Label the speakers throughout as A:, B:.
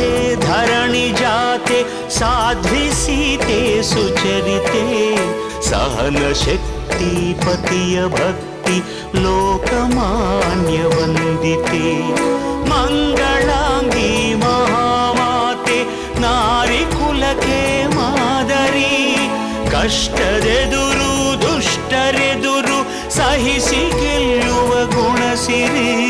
A: ರಾಧೆ ಧರಣಿ ಜಾತೆ, ಸಾಧ್ವಿ ಸೀತೆ ಸುಚರಿತೆ. ಸಹನ ಶಕ್ತಿ ಪತಿಯ ಭಕ್ತಿ ಲೋಕಮಾನ್ಯ ವಂದಿತೆ. ಮಂಗಳಾಂಗಿ ಮಹಾಮಾತೆ, ನಾರಿ ಕುಲಕ್ಕೆ ಮಾದರಿ. ಕಷ್ಟದೆದುರು ದುಷ್ಟರೆದುರು, ಸಹಿಸಿ ಗೆಲ್ಲುವ ಗುಣಸಿರಿ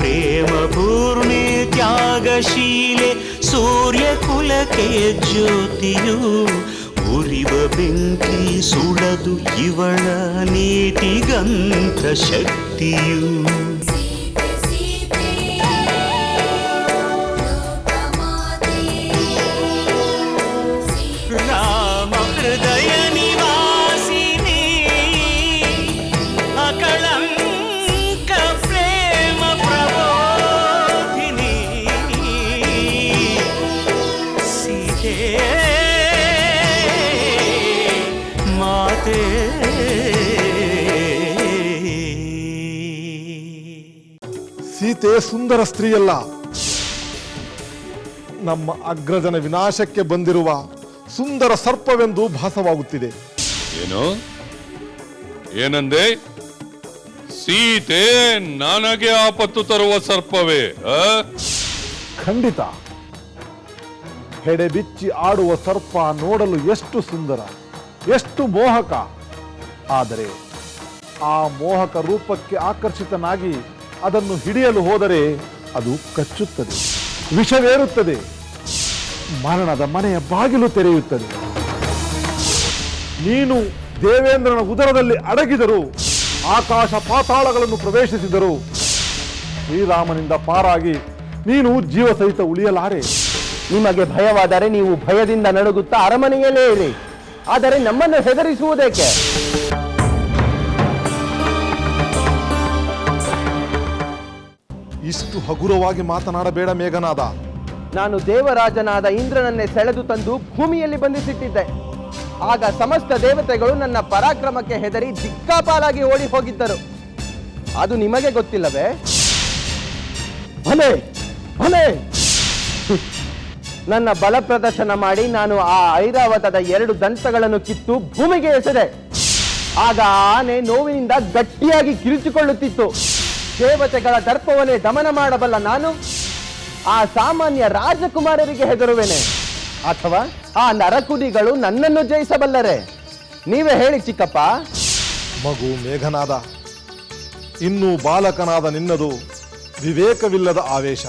A: ಪ್ರೇಮ ಪೂರ್ಣೆ ತ್ಯಾಗಶೀಲೆ ಸೂರ್ಯ ಕುಲಕ್ಕೆ ಜ್ಯೋತಿಯು ಉರಿವ ಬೆಂಕಿ ಸುಡದು ಇವಳ ನೀತಿಗಂಧ ಶಕ್ತಿಯು
B: ಸುಂದರ ಸ್ತ್ರೀಯಲ್ಲ. ನಮ್ಮ ಅಗ್ರಜನ ವಿನಾಶಕ್ಕೆ ಬಂದಿರುವ ಸುಂದರ ಸರ್ಪವೆಂದು ಭಾಸವಾಗುತ್ತಿದೆ.
C: ಏನು? ಏನಂದೆ? ಸೀತೆ ನನಗೆ ಆಪತ್ತು ತರುವ ಸರ್ಪವೇ ಆ?
B: ಖಂಡಿತ. ಹೆಡೆ ಬಿಚ್ಚಿ ಆಡುವ ಸರ್ಪ ನೋಡಲು ಎಷ್ಟು ಸುಂದರ ಎಷ್ಟು ಮೋಹಕ. ಆದರೆ ಆ ಮೋಹಕ ರೂಪಕ್ಕೆ ಆಕರ್ಷಿತನಾಗಿ ಅದನ್ನು ಹಿಡಿಯಲು ಹೋದರೆ ಅದು ಕಚ್ಚುತ್ತದೆ, ವಿಷವೇರುತ್ತದೆ, ಮರಣದ ಮನೆಯ ಬಾಗಿಲು ತೆರೆಯುತ್ತದೆ. ನೀನು ದೇವೇಂದ್ರನ ಉದರದಲ್ಲಿ ಅಡಗಿದರು, ಆಕಾಶ ಪಾತಾಳಗಳನ್ನು ಪ್ರವೇಶಿಸಿದರು, ಶ್ರೀರಾಮನಿಂದ ಪಾರಾಗಿ ನೀನು ಜೀವ ಸಹಿತ ಉಳಿಯಲಾರೆ.
D: ನಿಮಗೆ ಭಯವಾದರೆ ನೀವು ಭಯದಿಂದ ನಡುಗುತ್ತಾ ಅರಮನೆಯಲ್ಲೇ ಇರಿ. ಆದರೆ ನಮ್ಮನ್ನು ಹೆದರಿಸುವುದೇಕೆ?
B: ಇಷ್ಟು ಹಗುರವಾಗಿ ಮಾತನಾಡಬೇಡ ಮೇಘನಾದ.
D: ನಾನು ದೇವರಾಜನಾದ ಇಂದ್ರನನ್ನೇ ಸೆಳೆದು ತಂದು ಭೂಮಿಯಲ್ಲಿ ಬಂಧಿಸಿಟ್ಟಿದ್ದೆ. ಆಗ ಸಮಸ್ತ ದೇವತೆಗಳು ನನ್ನ ಪರಾಕ್ರಮಕ್ಕೆ ಹೆದರಿ ದಿಕ್ಕಾಪಾಲಾಗಿ ಓಡಿ ಹೋಗಿದ್ದರು. ಅದು ನಿಮಗೆ ಗೊತ್ತಿಲ್ಲವೇ? ಭಲೆ ಭಲೆ ನನ್ನ ಬಲ ಪ್ರದರ್ಶನ ಮಾಡಿ ನಾನು ಆ ಐರಾವತದ ಎರಡು ದಂತಗಳನ್ನು ಕಿತ್ತು ಭೂಮಿಗೆ ಎಸೆದೆ. ಆಗ ಆನೆ ನೋವಿನಿಂದ ಗಟ್ಟಿಯಾಗಿ ಕಿರಿಚಿಕೊಳ್ಳುತ್ತಿತ್ತು. ದೇವತೆಗಳ ದರ್ಪವನ್ನೇ ದಮನ ಮಾಡಬಲ್ಲ ನಾನು ಆ ಸಾಮಾನ್ಯ ರಾಜಕುಮಾರರಿಗೆ ಹೆದರುವೆನೆ. ಅಥವಾ ಆ ನರಕುಡಿಗಳು ನನ್ನನ್ನು ಜಯಿಸಬಲ್ಲರೆ. ನೀವೇ ಹೇಳಿ ಚಿಕ್ಕಪ್ಪ.
B: ಮಗು ಮೇಘನಾದ, ಇನ್ನೂ ಬಾಲಕನಾದ ನಿನ್ನದು ವಿವೇಕವಿಲ್ಲದ ಆವೇಶ.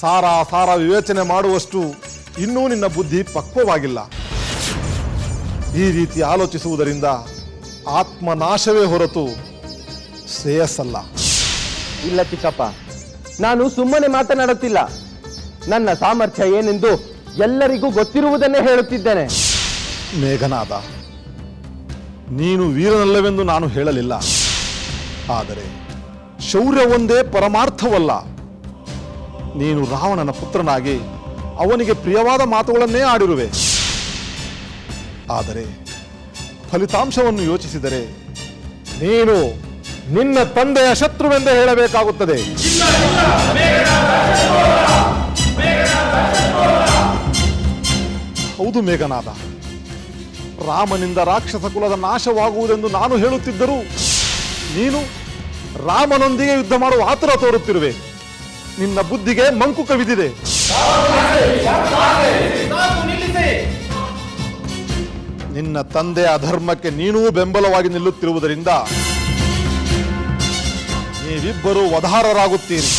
B: ಸಾರ ಸಾರ ವಿವೇಚನೆ ಮಾಡುವಷ್ಟು ಇನ್ನೂ ನಿನ್ನ ಬುದ್ಧಿ ಪಕ್ವವಾಗಿಲ್ಲ. ಈ ರೀತಿ ಆಲೋಚಿಸುವುದರಿಂದ ಆತ್ಮನಾಶವೇ ಹೊರತು ಶ್ರೇಯಸ್ಸಲ್ಲ.
D: ಇಲ್ಲ ಚಿಕ್ಕಪ್ಪ. ನಾನು ಸುಮ್ಮನೆ ಮಾತನಾಡುತ್ತಿಲ್ಲ. ನನ್ನ ಸಾಮರ್ಥ್ಯ ಏನೆಂದು ಎಲ್ಲರಿಗೂ ಗೊತ್ತಿರುವುದನ್ನೇ ಹೇಳುತ್ತಿದ್ದೇನೆ.
B: ಮೇಘನಾದ, ನೀನು ವೀರನಲ್ಲವೆಂದು ನಾನು ಹೇಳಲಿಲ್ಲ. ಆದರೆ ಶೌರ್ಯ ಒಂದೇ ಪರಮಾರ್ಥವಲ್ಲ. ನೀನು ರಾವಣನ ಪುತ್ರನಾಗಿ ಅವನಿಗೆ ಪ್ರಿಯವಾದ ಮಾತುಗಳನ್ನೇ ಆಡಿರುವೆ. ಆದರೆ ಫಲಿತಾಂಶವನ್ನು ಯೋಚಿಸಿದರೆ ನೀನು ನಿನ್ನ ತಂದೆಯ ಶತ್ರುವೆಂದೇ ಹೇಳಬೇಕಾಗುತ್ತದೆ. ಹೌದು ಮೇಘನಾದ, ರಾಮನಿಂದ ರಾಕ್ಷಸ ಕುಲದ ನಾಶವಾಗುವುದೆಂದು ನಾನು ಹೇಳುತ್ತಿದ್ದರೂ, ನೀನು ರಾಮನೊಂದಿಗೆ ಯುದ್ಧ ಮಾಡುವ ಆತುರ ತೋರುತ್ತಿರುವೆ. ನಿನ್ನ ಬುದ್ಧಿಗೆ ಮಂಕು ಕವಿದಿದೆ. ನಿನ್ನ ತಂದೆಯ ಅಧರ್ಮಕ್ಕೆ ನೀನೂ ಬೆಂಬಲವಾಗಿ ನಿಲ್ಲುತ್ತಿರುವುದರಿಂದ ನೀವಿಬ್ಬರು ವಧಾರರಾಗುತ್ತೀರಿ.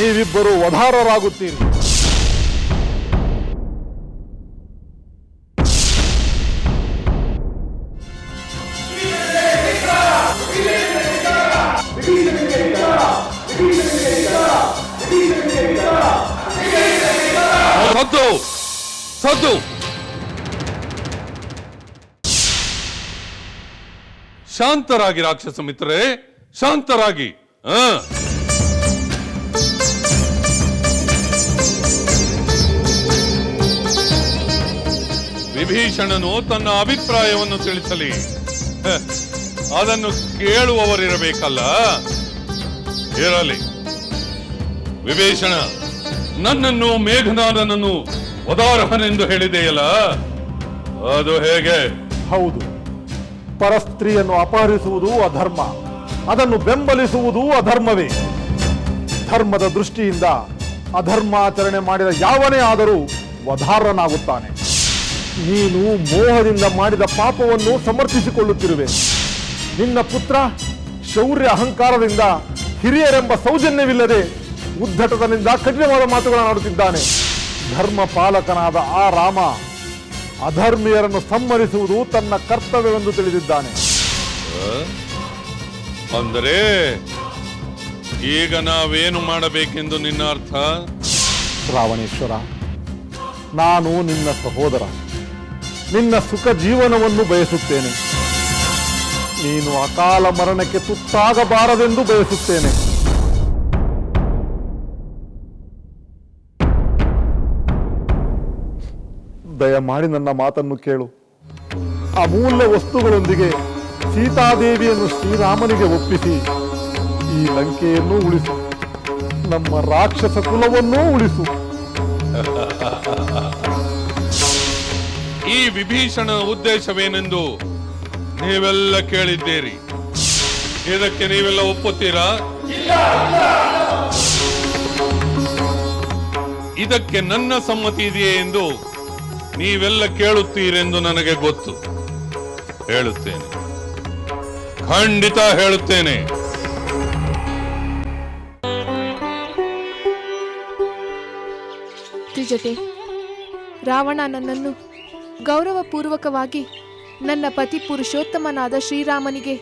B: ನೀವಿಬ್ಬರು ವಧಾರರಾಗುತ್ತೀರಿ.
C: ಸದ್ದು ಸದ್ದು. ಶಾಂತರಾಗಿ ರಾಕ್ಷಸ ಮಿತ್ರರೇ ಶಾಂತರಾಗಿ. ವಿಭೀಷಣನು ತನ್ನ ಅಭಿಪ್ರಾಯವನ್ನು ತಿಳಿಸಲಿ. ಅದನ್ನು ಕೇಳುವವರಿರಬೇಕಲ್ಲ? ಇರಲಿ. ವಿಭೀಷಣ, ನನ್ನನ್ನು ಮೇಘನಾದನನ್ನು ಉದಾರಹನೆಂದು ಹೇಳಿದೆಯಲ್ಲ? ಅದು ಹೇಗೆ?
B: ಹೌದು. ಪರಸ್ತ್ರೀಯನ್ನು ಅಪಹರಿಸುವುದು ಅಧರ್ಮ. ಅದನ್ನು ಬೆಂಬಲಿಸುವುದು ಅಧರ್ಮವೇ. ಧರ್ಮದ ದೃಷ್ಟಿಯಿಂದ ಅಧರ್ಮಾಚರಣೆ ಮಾಡಿದ ಯಾವನೇ ಆದರೂ ವಧಾರನಾಗುತ್ತಾನೆ. ನೀನು ಮೋಹದಿಂದ ಮಾಡಿದ ಪಾಪವನ್ನು ಸಮರ್ಥಿಸಿಕೊಳ್ಳುತ್ತಿರುವೆ. ನಿನ್ನ ಪುತ್ರ ಶೌರ್ಯ ಅಹಂಕಾರದಿಂದ ಹಿರಿಯರೆಂಬ ಸೌಜನ್ಯವಿಲ್ಲದೆ ಉದ್ಧಟದಿಂದ ಕಠಿಣವಾದ ಮಾತುಗಳನ್ನಾಡುತ್ತಿದ್ದಾನೆ ಧರ್ಮ ಪಾಲಕನಾದ ಆ ರಾಮ ಅಧರ್ಮೀಯರನ್ನು ಸಮ್ಮರಿಸುವುದು ತನ್ನ ಕರ್ತವ್ಯವೆಂದು ತಿಳಿದಿದ್ದಾನೆ.
C: ಅಂದರೆ ಈಗ ನಾವೇನು ಮಾಡಬೇಕೆಂದು ನಿನ್ನ ಅರ್ಥ
B: ರಾವಣೇಶ್ವರ, ನಾನು ನಿನ್ನ ಸಹೋದರ. ನಿನ್ನ ಸುಖ ಜೀವನವನ್ನು ಬಯಸುತ್ತೇನೆ. ನೀನು ಅಕಾಲ ಮರಣಕ್ಕೆ ತುತ್ತಾಗಬಾರದೆಂದು ಬಯಸುತ್ತೇನೆ. ದಯಮಾಡಿ ನನ್ನ ಮಾತನ್ನು ಕೇಳು. ಅಮೂಲ್ಯ ವಸ್ತುಗಳೊಂದಿಗೆ ಸೀತಾದೇವಿಯನ್ನು ಶ್ರೀರಾಮನಿಗೆ ಒಪ್ಪಿಸಿ ಈ ಲಂಕೆಯನ್ನು ಉಳಿಸು. ನಮ್ಮ ರಾಕ್ಷಸ ಕುಲವನ್ನೂ ಉಳಿಸು.
C: ಈ ವಿಭೀಷಣ ಉದ್ದೇಶವೇನೆಂದು ನೀವೆಲ್ಲ ಕೇಳಿದ್ದೀರಿ. ಇದಕ್ಕೆ ನೀವೆಲ್ಲ ಒಪ್ಪುತ್ತೀರಾ? ಇದಕ್ಕೆ ನನ್ನ ಸಮ್ಮತಿ ಇದೆಯೇ ಎಂದು ನೀವೆಲ್ಲ ಕೇಳುತ್ತೀರೆಂದು ನನಗೆ ಗೊತ್ತು. ಹೇಳುತ್ತೇನೆ. ಖಂಡಿತ ಹೇಳುತ್ತೇನೆ.
E: ತ್ರಿಜಟೆ ರಾವಣ ನನ್ನನ್ನು ಗೌರವಪೂರ್ವಕವಾಗಿ ನನ್ನ ಪತಿ ಪುರುಷೋತ್ತಮನಾದ ಶ್ರೀರಾಮನಿಗೆ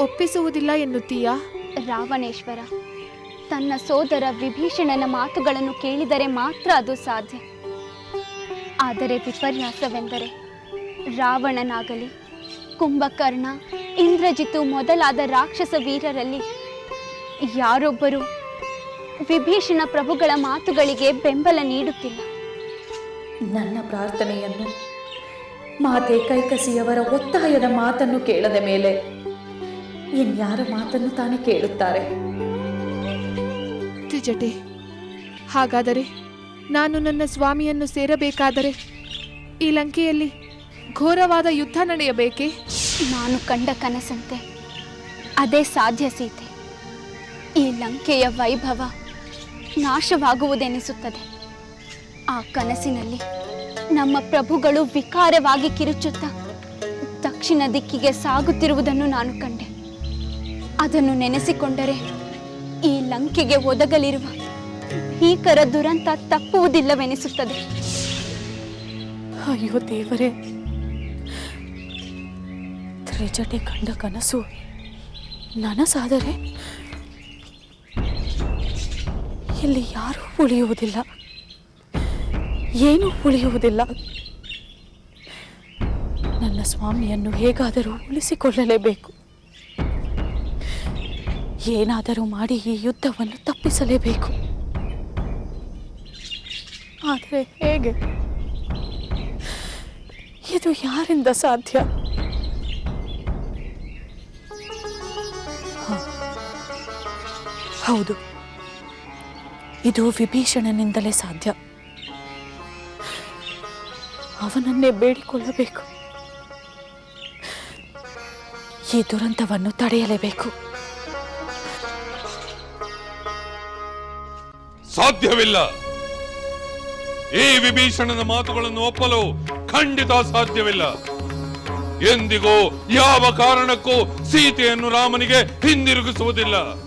E: ಒಪ್ಪಿಸುವುದಿಲ್ಲ ಎನ್ನುತ್ತೀಯಾ?
F: ರಾವಣೇಶ್ವರ ತನ್ನ ಸೋದರ ವಿಭೀಷಣನ ಮಾತುಗಳನ್ನು ಕೇಳಿದರೆ ಮಾತ್ರ ಅದು ಸಾಧ್ಯ. ಆದರೆ ವಿಪರ್ಯಾಸವೆಂದರೆ ರಾವಣನಾಗಲಿ ಕುಂಭಕರ್ಣ ಇಂದ್ರಜಿತು ಮೊದಲಾದ ರಾಕ್ಷಸ ವೀರರಲ್ಲಿ ಯಾರೊಬ್ಬರು ವಿಭೀಷಣ ಪ್ರಭುಗಳ ಮಾತುಗಳಿಗೆ ಬೆಂಬಲ ನೀಡುತ್ತಿಲ್ಲ.
G: ನನ್ನ ಪ್ರಾರ್ಥನೆಯನ್ನು ಮಾತೆ ಕೈಕಸಿಯವರ ಒತ್ತಾಯದ ಮಾತನ್ನು ಕೇಳದ ಮೇಲೆ ಇನ್ಯಾರ ಮಾತನ್ನು ತಾನೇ ಕೇಳುತ್ತಾರೆ?
E: ತ್ರಿಜಟೆ ಹಾಗಾದರೆ ನಾನು ನನ್ನ ಸ್ವಾಮಿಯನ್ನು ಸೇರಬೇಕಾದರೆ ಈ ಲಂಕೆಯಲ್ಲಿ ಘೋರವಾದ ಯುದ್ಧ ನಡೆಯಬೇಕೇ?
F: ನಾನು ಕಂಡ ಕನಸಂತೆ, ಅದೇ ಸಾಧ್ಯ ಸೀತೆ. ಈ ಲಂಕೆಯ ವೈಭವ ನಾಶವಾಗುವುದೆನಿಸುತ್ತದೆ. ಆ ಕನಸಿನಲ್ಲಿ ನಮ್ಮ ಪ್ರಭುಗಳು ವಿಕಾರವಾಗಿ ಕಿರುಚುತ್ತಾ ದಕ್ಷಿಣ ದಿಕ್ಕಿಗೆ ಸಾಗುತ್ತಿರುವುದನ್ನು ನಾನು ಕಂಡೆ. ಅದನ್ನು ನೆನೆಸಿಕೊಂಡರೆ ಈ ಲಂಕೆಗೆ ಒದಗಲಿರುವ ಭೀಕರ ದುರಂತ ತಪ್ಪುವುದಿಲ್ಲವೆನಿಸುತ್ತದೆ.
G: ಅಯ್ಯೋ ದೇವರೇ ತ್ರಿಜಟೆ ಕಂಡ ಕನಸು. ನನಸಾದರೆ ಇಲ್ಲಿ ಯಾರೂ ಉಳಿಯುವುದಿಲ್ಲ. ಏನೂ ಉಳಿಯುವುದಿಲ್ಲ. ನನ್ನ ಸ್ವಾಮಿಯನ್ನು ಹೇಗಾದರೂ ಉಳಿಸಿಕೊಳ್ಳಲೇಬೇಕು. ಏನಾದರೂ ಮಾಡಿ ಈ ಯುದ್ಧವನ್ನು ತಪ್ಪಿಸಲೇಬೇಕು. ಆದರೆ ಹೇಗೆ? ಇದು ಯಾರಿಂದ ಸಾಧ್ಯ? ಹೌದು. ಇದು ವಿಭೀಷಣನಿಂದಲೇ ಸಾಧ್ಯ. ಅವನನ್ನೇ ಬೇಡಿಕೊಳ್ಳಬೇಕು. ಈ ದುರಂತವನ್ನು ತಡೆಯಲೇಬೇಕು.
C: ಸಾಧ್ಯವಿಲ್ಲ. ಈ ವಿಭೀಷಣನ ಮಾತುಗಳನ್ನು ಒಪ್ಪಲು ಖಂಡಿತ ಸಾಧ್ಯವಿಲ್ಲ. ಎಂದಿಗೂ ಯಾವ ಕಾರಣಕ್ಕೂ ಸೀತೆಯನ್ನು ರಾಮನಿಗೆ ಹಿಂದಿರುಗಿಸುವುದಿಲ್ಲ.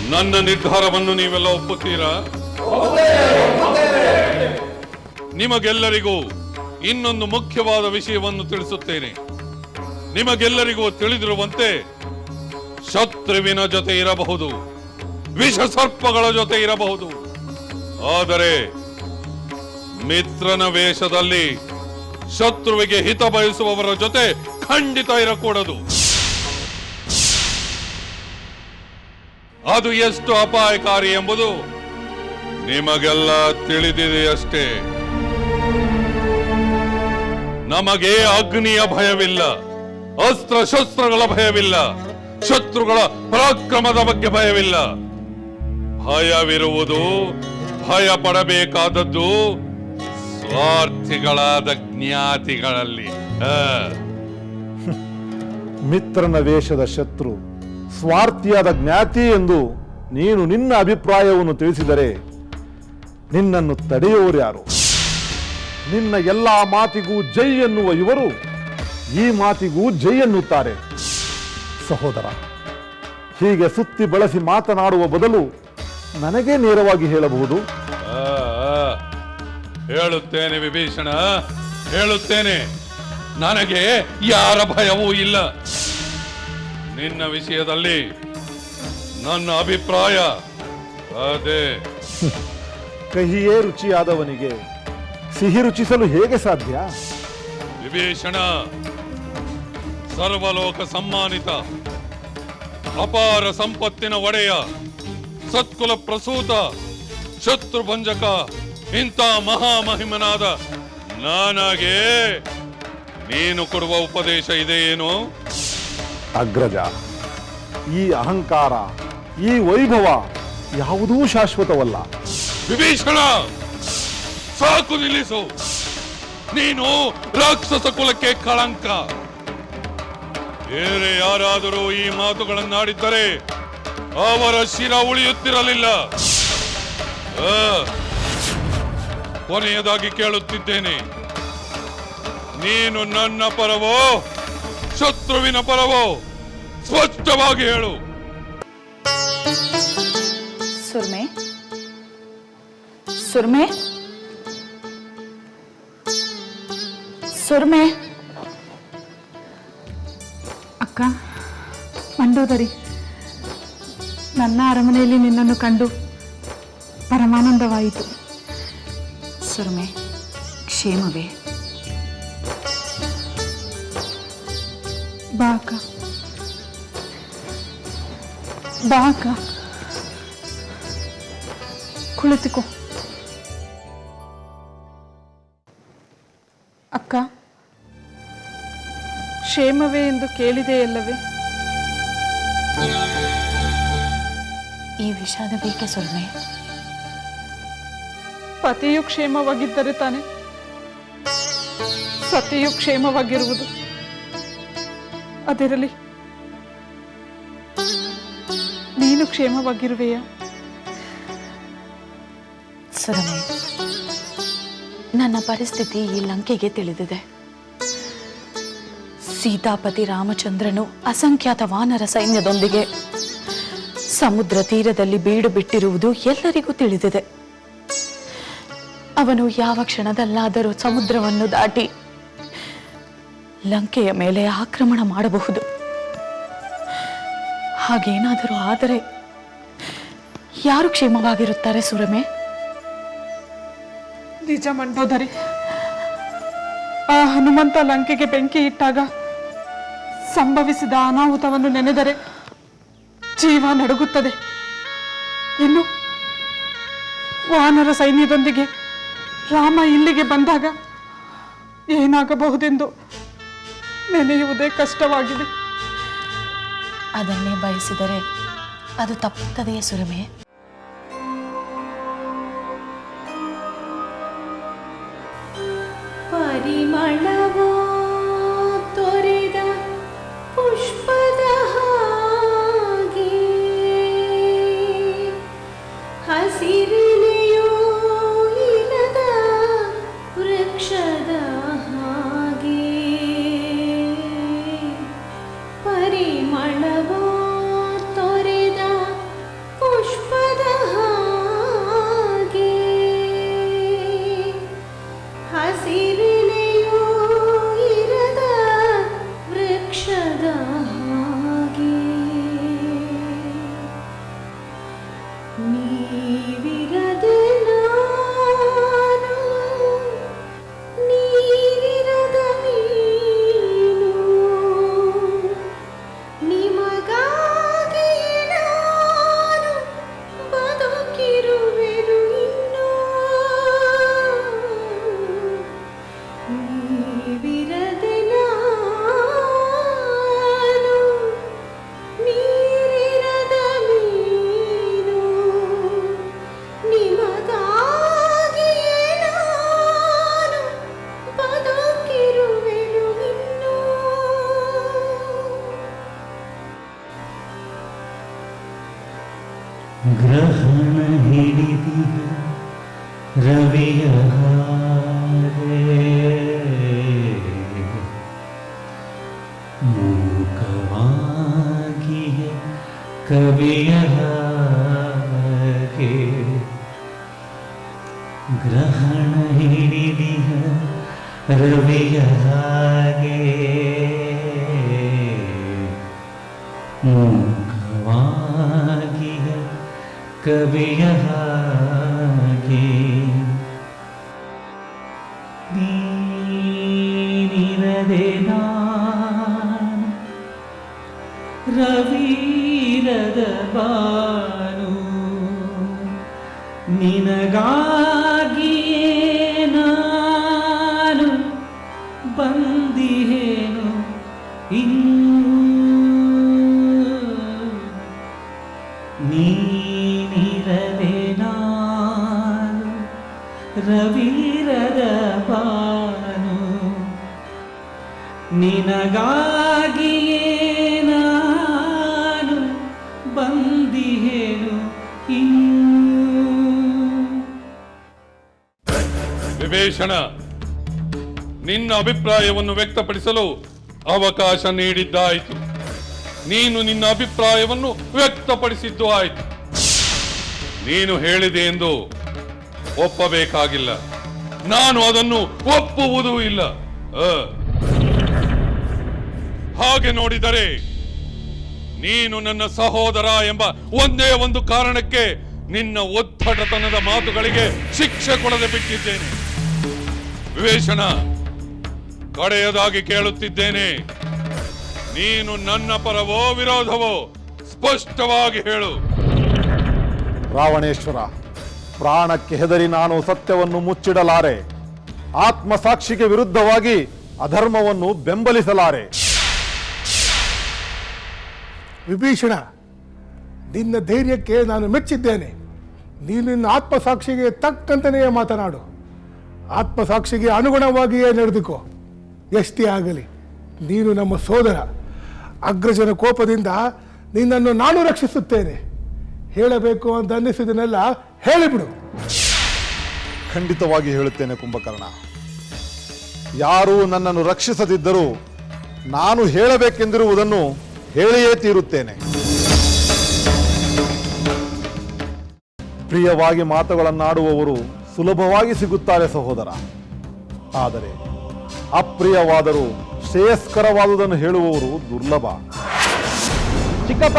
C: ನನ್ನ ನಿರ್ಧಾರವನ್ನು ನೀವೆಲ್ಲ ಒಪ್ಪುತ್ತೀರಾ? ನಿಮಗೆಲ್ಲರಿಗೂ ಇನ್ನೊಂದು ಮುಖ್ಯವಾದ ವಿಷಯವನ್ನು ತಿಳಿಸುತ್ತೇನೆ. ನಿಮಗೆಲ್ಲರಿಗೂ ತಿಳಿದಿರುವಂತೆ ಶತ್ರುವಿನ ಜೊತೆ ಇರಬಹುದು ವಿಷ ಸರ್ಪಗಳ ಜೊತೆ ಇರಬಹುದು. ಆದರೆ ಮಿತ್ರನ ವೇಷದಲ್ಲಿ ಶತ್ರುವಿಗೆ ಹಿತ ಬಯಸುವವರ ಜೊತೆ ಖಂಡಿತ ಇರಕೂಡದು. ಅದು ಎಷ್ಟು ಅಪಾಯಕಾರಿ ಎಂಬುದು ನಿಮಗೆಲ್ಲ ತಿಳಿದಿದೆ ಅಷ್ಟೇ. ನಮಗೆ ಅಗ್ನಿಯ ಭಯವಿಲ್ಲ ಅಸ್ತ್ರ ಶಸ್ತ್ರಗಳ ಭಯವಿಲ್ಲ, ಶತ್ರುಗಳ ಪರಾಕ್ರಮದ ಬಗ್ಗೆ ಭಯವಿಲ್ಲ. ಭಯವಿರುವುದು ಭಯ ಪಡಬೇಕಾದದ್ದು ಸ್ವಾರ್ಥಿಗಳಾದ ಜ್ಞಾತಿಗಳಲ್ಲಿ.
B: ಮಿತ್ರನ ವೇಷದ ಶತ್ರು ಸ್ವಾರ್ಥಿಯಾದ ಜ್ಞಾತಿ ಎಂದು ನೀನು ನಿನ್ನ ಅಭಿಪ್ರಾಯವನ್ನು ತಿಳಿಸಿದರೆ ನಿನ್ನನ್ನು ತಡೆಯುವವರು ಯಾರು? ನಿನ್ನ ಎಲ್ಲ ಮಾತಿಗೂ ಜೈ ಎನ್ನುವ ಇವರು ಈ ಮಾತಿಗೂ ಜೈ ಎನ್ನುತ್ತಾರೆ. ಸಹೋದರ, ಹೀಗೆ ಸುತ್ತಿ ಬಳಸಿ ಮಾತನಾಡುವ ಬದಲು ನನಗೆ ನೇರವಾಗಿ ಹೇಳಬಹುದು.
C: ಹೇಳುತ್ತೇನೆ ವಿಭೀಷಣ, ಹೇಳುತ್ತೇನೆ. ನನಗೆ ಯಾರ ಭಯವೂ ಇಲ್ಲ. ನಿನ್ನ ವಿಷಯದಲ್ಲಿ ನನ್ನ ಅಭಿಪ್ರಾಯ ಅದೇ.
B: ಕಹಿಯೇ ರುಚಿಯಾದವನಿಗೆ ಸಿಹಿ ರುಚಿಸಲು ಹೇಗೆ ಸಾಧ್ಯ?
C: ವಿಭೀಷಣ ಸರ್ವಲೋಕ ಸಮ್ಮಾನಿತ ಅಪಾರ ಸಂಪತ್ತಿನ ಒಡೆಯ ಸತ್ಕುಲ ಪ್ರಸೂತ ಶತ್ರುಭಂಜಕ ಇಂಥ ಮಹಾಮಹಿಮನಾದ ನಾನಾಗೆ ನೀನು ಕೊಡುವ ಉಪದೇಶ ಇದೆಯೇನು
B: ಅಗ್ರಜ, ಈ ಅಹಂಕಾರ, ಈ ವೈಭವ ಯಾವುದೂ ಶಾಶ್ವತವಲ್ಲ.
C: ವಿಭೀಷಣ, ಸಾಕು ನಿಲ್ಲಿಸು. ನೀನು ರಾಕ್ಷಸ ಕುಲಕ್ಕೆ ಕಳಂಕ. ಬೇರೆ ಯಾರಾದರೂ ಈ ಮಾತುಗಳನ್ನಾಡಿದ್ದರೆ ಅವರ ಶಿರ ಉಳಿಯುತ್ತಿರಲಿಲ್ಲ. ಕೊನೆಯದಾಗಿ ಕೇಳುತ್ತಿದ್ದೇನೆ. ನೀನು ನನ್ನ ಪರವೋ, ಶತ್ರುವಿನ ಪರವೋ? ಸ್ಪಷ್ಟವಾಗಿ ಹೇಳು.
G: ಸುರ್ಮೆ. ಸುರ್ಮೆ. ಸುರ್ಮೆ.
H: ಅಕ್ಕ, ಮಂಡೋದರಿ. ನನ್ನ ಅರಮನೆಯಲ್ಲಿ ನಿನ್ನನ್ನು ಕಂಡು ಪರಮಾನಂದವಾಯಿತು.
G: ಸುರ್ಮೆ, ಕ್ಷೇಮವೇ.
H: ಬಾ ಅಕ್ಕ. ಬಾ ಅಕ್ಕ ಕುಳಿತುಕೋ. ಅಕ್ಕ ಕ್ಷೇಮವೇ ಎಂದು ಕೇಳಿದೆಯಲ್ಲವೇ
G: ಈ ವಿಷಾದ ಬೇಕೆ ಸೊಲ್ಮೆ?
H: ಪತಿಯು ಕ್ಷೇಮವಾಗಿದ್ದರೆ ತಾನೆ. ಸತಿಯು ಕ್ಷೇಮವಾಗಿರುವುದು. ಅದಿರಲಿ ನೀನು ಕ್ಷೇಮವಾಗಿರುವೆಯಾ?
G: ಸುರಮೆ, ನನ್ನ ಪರಿಸ್ಥಿತಿ ಈ ಲಂಕೆಗೆ ತಿಳಿದಿದೆ. ಸೀತಾಪತಿ ರಾಮಚಂದ್ರನು ಅಸಂಖ್ಯಾತ ವಾನರ ಸೈನ್ಯದೊಂದಿಗೆ ಸಮುದ್ರ ತೀರದಲ್ಲಿ ಬೀಡು ಬಿಟ್ಟಿರುವುದು ಎಲ್ಲರಿಗೂ ತಿಳಿದಿದೆ. ಅವನು ಯಾವ ಕ್ಷಣದಲ್ಲಾದರೂ ಸಮುದ್ರವನ್ನು ದಾಟಿ ಲಂಕೆಯ ಮೇಲೆ ಆಕ್ರಮಣ ಮಾಡಬಹುದು. ಹಾಗೇನಾದರೂ ಆದರೆ ಯಾರು ಕ್ಷೇಮವಾಗಿರುತ್ತಾರೆ ಸುರಮೆ?
H: ನಿಜ ಮಂಡೋದರಿ. ಆ ಹನುಮಂತ ಲಂಕೆಗೆ ಬೆಂಕಿ ಇಟ್ಟಾಗ ಸಂಭವಿಸಿದ ಅನಾಹುತವನ್ನು ನೆನೆದರೆ ಜೀವ ನಡುಗುತ್ತದೆ. ಇನ್ನು ವಾನರ ಸೈನ್ಯದೊಂದಿಗೆ ರಾಮ ಇಲ್ಲಿಗೆ ಬಂದಾಗ ಏನಾಗಬಹುದೆಂದು ನೆನೆಯುವುದೇ ಕಷ್ಟವಾಗಿದೆ.
G: ಅದನ್ನೇ ಬಯಸಿದರೆ ಅದು ತಪ್ಪುತ್ತದೆಯೇ ಸುರಮೆ?
I: ಪರಿಮಳವೋ
A: ರವಿಯ ಹಾಗೆ ಮೂಕವಾಗಿಯ ಕವಿಯ ಹಾಗೆ ನೀನಿರದೆ ನಾನು ರವೀರದ ಬಾನು ನಿನಗಾಗಿಯೇ
C: ವಿಭೀಷಣ ನಿನ್ನ ಅಭಿಪ್ರಾಯವನ್ನು ವ್ಯಕ್ತಪಡಿಸಲು ಅವಕಾಶ ನೀಡಿದ್ದಾಯಿತು. ನೀನು ನಿನ್ನ ಅಭಿಪ್ರಾಯವನ್ನು ವ್ಯಕ್ತಪಡಿಸಿದ್ದು ಆಯಿತು. ನೀನು ಹೇಳಿದೆ ಎಂದು ಒಪ್ಪಬೇಕಾಗಿಲ್ಲ. ನಾನು ಅದನ್ನು ಒಪ್ಪುವುದೂ ಇಲ್ಲ. ಹಾಗೆ ನೋಡಿದರೆ ನೀನು ನನ್ನ ಸಹೋದರ ಎಂಬ ಒಂದೇ ಒಂದು ಕಾರಣಕ್ಕೆ ನಿನ್ನ ಒತ್ತಡತನದ ಮಾತುಗಳಿಗೆ ಶಿಕ್ಷೆ ಕೊಡದೆ ಬಿಟ್ಟಿದ್ದೇನೆ. ವಿವೇಶನ ಕಡೆಯದಾಗಿ ಕೇಳುತ್ತಿದ್ದೇನೆ. ನೀನು ನನ್ನ ಪರವೋ ವಿರೋಧವೋ ಸ್ಪಷ್ಟವಾಗಿ ಹೇಳು.
B: ರಾವಣೇಶ್ವರ ಪ್ರಾಣಕ್ಕೆ ಹೆದರಿ ನಾನು ಸತ್ಯವನ್ನು ಮುಚ್ಚಿಡಲಾರೆ. ಆತ್ಮಸಾಕ್ಷಿಗೆ ವಿರುದ್ಧವಾಗಿ ಅಧರ್ಮವನ್ನು ಬೆಂಬಲಿಸಲಾರೆ.
J: ವಿಭೀಷಣ ನಿನ್ನ ಧೈರ್ಯಕ್ಕೆ ನಾನು ಮೆಚ್ಚಿದ್ದೇನೆ. ನೀನು ನಿನ್ನ ಆತ್ಮಸಾಕ್ಷಿಗೆ ತಕ್ಕಂತನೆಯೇ ಮಾತನಾಡು. ಆತ್ಮಸಾಕ್ಷಿಗೆ ಅನುಗುಣವಾಗಿಯೇ ನಡೆದುಕೋ. ಎಷ್ಟೇ ಆಗಲಿ, ನೀನು ನಮ್ಮ ಸೋದರ. ಅಗ್ರಜನ ಕೋಪದಿಂದ ನಿನ್ನನ್ನು ನಾನು ರಕ್ಷಿಸುತ್ತೇನೆ. ಹೇಳಬೇಕು ಅಂತ ಅನ್ನಿಸಿದನೆಲ್ಲ ಹೇಳಿಬಿಡು.
B: ಖಂಡಿತವಾಗಿ ಹೇಳುತ್ತೇನೆ ಕುಂಭಕರ್ಣ. ಯಾರು ನನ್ನನ್ನು ರಕ್ಷಿಸದಿದ್ದರೂ ನಾನು ಹೇಳಬೇಕೆಂದಿರುವುದನ್ನು ಹೇಳಿಯೇ ತೀರುತ್ತೇನೆ. ಪ್ರಿಯವಾಗಿ ಮಾತುಗಳನ್ನಾಡುವವರು ಸುಲಭವಾಗಿ ಸಿಗುತ್ತಾರೆ ಸಹೋದರ. ಆದರೆ ಅಪ್ರಿಯವಾದರೂ ಶ್ರೇಯಸ್ಕರವಾದುದನ್ನು ಹೇಳುವವರು ದುರ್ಲಭ.
D: ಚಿಕ್ಕಪ್ಪ,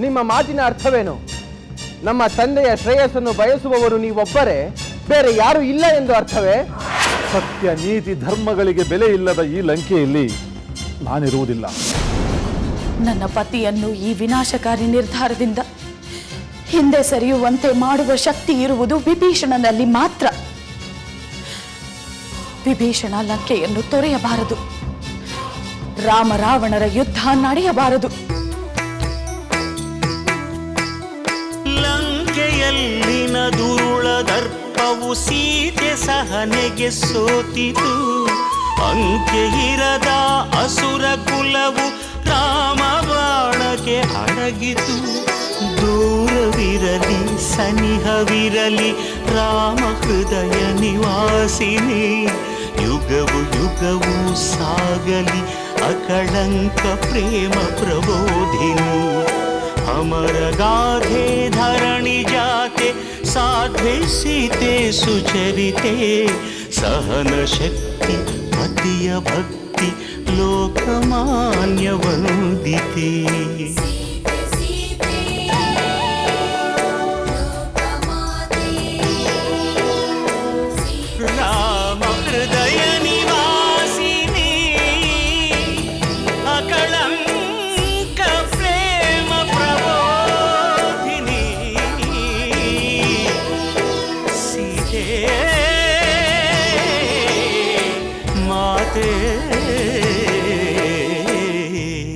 D: ನಿಮ್ಮ ಮಾತಿನ ಅರ್ಥವೇನು? ನಮ್ಮ ತಂದೆಯ ಶ್ರೇಯಸ್ಸನ್ನು ಬಯಸುವವರು ನೀವೊಬ್ಬರೇ, ಬೇರೆ ಯಾರೂ ಇಲ್ಲ ಎಂದು ಅರ್ಥವೇ?
B: ಸತ್ಯ, ನೀತಿ, ಧರ್ಮಗಳಿಗೆ ಬೆಲೆ ಇಲ್ಲದ ಈ ಲಂಕೆಯಲ್ಲಿ ನಾನಿರುವುದಿಲ್ಲ.
G: ನನ್ನ ಪತಿಯನ್ನು ಈ ವಿನಾಶಕಾರಿ ನಿರ್ಧಾರದಿಂದ ಹಿಂದೆ ಸರಿಯುವಂತೆ ಮಾಡುವ ಶಕ್ತಿ ಇರುವುದು ವಿಭೀಷಣನಲ್ಲಿ ಮಾತ್ರ. ವಿಭೀಷಣ ಲಂಕೆಯನ್ನು ತೊರೆಯಬಾರದು. ರಾಮ ರಾವಣರ ಯುದ್ಧ ನಡೆಯಬಾರದು.
A: ಲಂಕೆಯಲ್ಲಿನ ದುರುಳ ದರ್ಪವು ಸೀತೆ ಸಹನೆಗೆ ಸೋತಿತು. ಅಂಕೆ ಇರದ ಅಸುರ ಕುಲವು ರಾಮ ಬಾಣಕ್ಕೆ ಅಡಗಿತು. క్రూర విరలి సనిహ విరలి రామహృదయ నివాసిని. యుగవు యుగవు సాగలి అకళంక ప్రేమ ప్రబోధిని. అమర గాధే ధరణి జాతే సాధ్వే సీతే సుచరితే. సహన శక్తి మతియ భక్తి లోకమాన్య వందితే